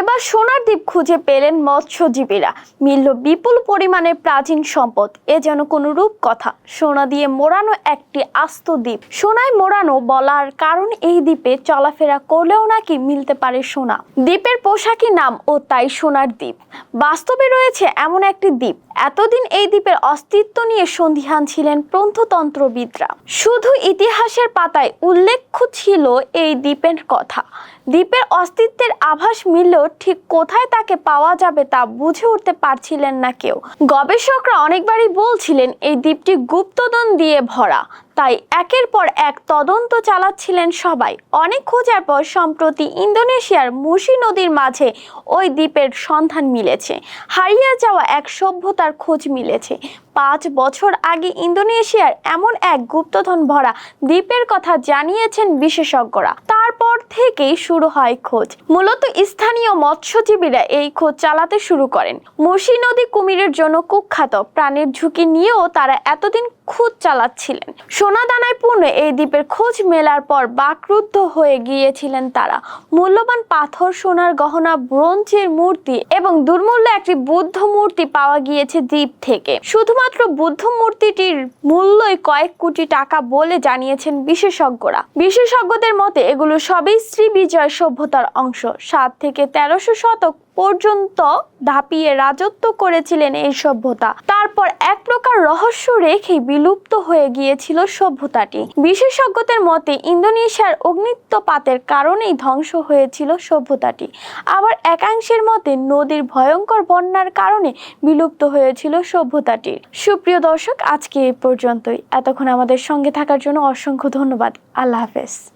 এবার সোনার দ্বীপ খুঁজে পেলেন মৎস্যজীবীরা। মিলল বিপুল পরিমাণের প্রাচীন সম্পদ। এ যেন কোনো রূপ কথা সোনা দিয়ে মোড়ানো একটি আস্ত দ্বীপ। সোনায় মোড়ানো বলার কারণ এই দ্বীপে চলাফেরা করলেও নাকি মিলতে পারে সোনা। দ্বীপের পোশাকি নাম ও তাই সোনার দ্বীপ। বাস্তবে রয়েছে এমন একটি দ্বীপ। এতদিন এই দ্বীপের অস্তিত্ব নিয়ে সন্দিহান ছিলেন প্রন্থতন্ত্রবিদরা। শুধু ইতিহাসের পাতায় উল্লেখ্য ছিল এই দ্বীপের কথা। দ্বীপের অস্তিত্বের আভাস মিললেও ঠিক কোথায় তাকে পাওয়া যাবে তা বুঝে উঠতে পারছিলেন না কেউ। গবেষকরা অনেকবারই বলছিলেন, এই দ্বীপটি গুপ্তদন দিয়ে ভরা। তাই একের পর এক তদন্ত চালাচ্ছিলেন সবাই। অনেক খোঁজার পর সম্প্রতি ইন্দোনেশিয়ার মুসি নদীর মাঝে ওই দ্বীপের সন্ধান মিলেছে। হারিয়ে যাওয়া এক সভ্যতার খোঁজ মিলেছে। পাঁচ বছর আগে ইন্দোনেশিয়ার এমন এক গুপ্তধন ভরা দ্বীপের কথা জানিয়েছেন বিশেষজ্ঞরা। তারপর থেকেই শুরু হয় খোঁজ। মূলত স্থানীয় মৎস্যজীবীরা এই খোঁজ চালাতে শুরু করেন। মুসি নদী কুমিরের জন্য কুখ্যাত। প্রাণের ঝুঁকি নিয়েও তারা এতদিন খোঁজ চালাচ্ছিলেন। সোনা দানায় পূর্ণ এই দ্বীপের খোঁজ মেলার পর বাকরুদ্ধ হয়ে গিয়েছিলেন তারা। মূল্যবান পাথর, সোনার গহনা, ব্রোঞ্জের মূর্তি এবং দুর্মূল্য একটি বুদ্ধ মূর্তি পাওয়া গিয়েছে দ্বীপ থেকে। শুধুমাত্র বুদ্ধ মূর্তিটির মূল্যই কয়েক কোটি টাকা বলে জানিয়েছেন বিশেষজ্ঞরা। বিশেষজ্ঞদের মতে, এগুলো সবই শ্রী বিজয় সভ্যতার অংশ। সাত থেকে তেরোশো শতক পর্যন্ত ধাপিয়ে রাজত্ব করেছিলেন এই সভ্যতা। তারপর এক প্রকার রহস্য রেখে বিলুপ্ত হয়ে গিয়েছিল সভ্যতাটি। বিশেষজ্ঞদের মতে, ইন্দোনেশিয়ার অগ্নিত্বপাতের কারণেই ধ্বংস হয়েছিল সভ্যতাটি। আবার একাংশের মতে, নদীর ভয়ঙ্কর বন্যার কারণে বিলুপ্ত হয়েছিল সভ্যতাটির সুপ্রিয় দর্শক, আজকে এই পর্যন্তই। এতক্ষণ আমাদের সঙ্গে থাকার জন্য অসংখ্য ধন্যবাদ। আল্লাহ হাফেজ।